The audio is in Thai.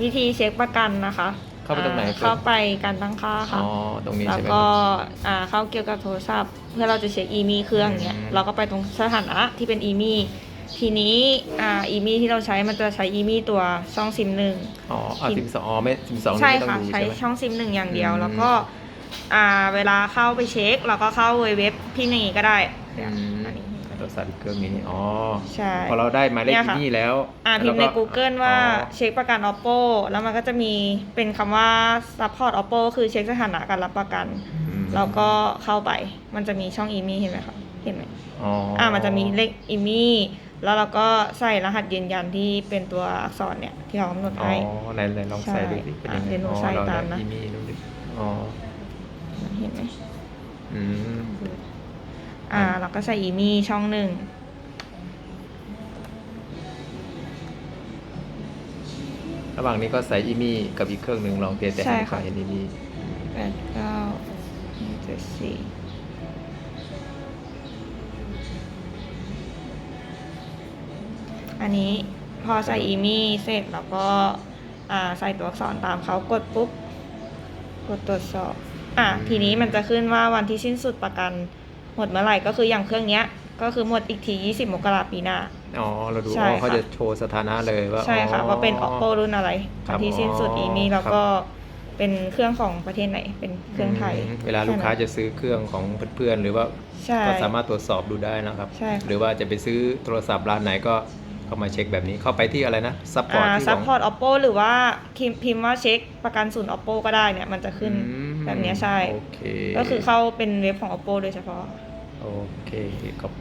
วิธีเช็คประกันนะคะเข้าไปตรงไหนอ่าเข้าไปการตั้งค่าอ๋ค่ะอตรงนี้แล้วใช่ไหมก็อ่าเข้าเกี่ยวกับโทรศัพท์ เพื่อเราจะเช็คอีมีเครื่องเนี้ยอืม เราก็ไปตรงสถานะที่เป็นอีมีทีนี้อ่าอีมีที่เราใช้มันจะใช้อีมีตัวช่องซิมหนึ่ง อ๋ออะสิบสองอ๋อไม่สิบสองใช่ไม่ต้องค่ะ ดูใช้ใช่ไหม ช่องซิมหนึ่งอย่างเดียว อืม แล้วก็อ่าเวลาเข้าไปเช็ค เราก็เข้าเว็บพี่นี่ก็ได้เนี่ยอืมอันนี้ โทรศัพท์อีกเครื่องนี้อ๋อใช่ พอเราได้หมายเลขเนี่ยค่ะ ที่นี่แล้วอ่าพิมพ์ในแล้ว Google ว่าอ๋อเช็คประกัน oppo แล้วมันก็จะมีเป็นคำว่า support oppo คือเช็คสถานะการรับประกันอืมแล้วก็เข้าไป มันจะมีช่องอีมีเห็นไหมคะเห็นไหมอ๋ออ่า มันจะมีเลขอีมีแล้วเราก็ใส่รหัสยืนยันที่เป็นตัวอักษรเนี่ยที่เรากำหนดอ๋อให้ ไหนไหนลองใส่ดูสิใช่เป็นยังไงอะเดี๋ยวหนูอ๋อใส่เรตามนะได้อีดูดิอ๋อเห็นไหมอืม อ่าเราก็ใส่อีมีช่องหนึ่งระหว่างนี้ก็ใส่อีมี่กับอีกเครื่องหนึ่งลองเทสแต่ให้ใส่อีมี่แปดเก้าเจ็ดสี่อันนี้พอใส่อีมี่เสร็จแล้วก็อ่าใส่ตัวอักษรตามเขากดปุ๊บ กดตรวจสอบ อะ ทีนี้มันจะขึ้นว่าวันที่สิ้นสุดประกัน หมดเมื่อไหร่ก็คืออย่างเครื่องเนี้ย ก็คือหมดอีกที 20 มกราปีหน้า อ๋อ เราดูใช่อ๋อเขาค่ะจะโชว์สถานะเลยว่าใช่ค่ะ อ๋อ ว่าเป็น oppo รุ่นอะไรครัวับนที่สิ้นสุดอ๋ออีมี่แล้วครับก็เป็นเครื่องของประเทศไหน เป็นเครื่องไทยมเวลาลูกค้าจะซื้อเครื่องของเพื่อนๆ หรือว่าใช่ ก็สามารถตรวจสอบดูได้นะครับ ใช่ค่ะ หรือว่าจะไปซื้อโทรศัพท์ร้านไหนก็เข้ามาเช็คแบบนี้เข้าไปที่อะไรนะซัพพอร์ตอ่าที่ซัพของพอร์ต oppo หรือว่าพิมพ์พิมพ์ว่าเช็คประกันศูนย์ oppo ก็ได้เนี่ย มันจะขึ้น อืม แบบเนี้ยใช่ โอเคก็คือเข้าเป็นเว็บของ oppo โดยเฉพาะ โอเคขอบ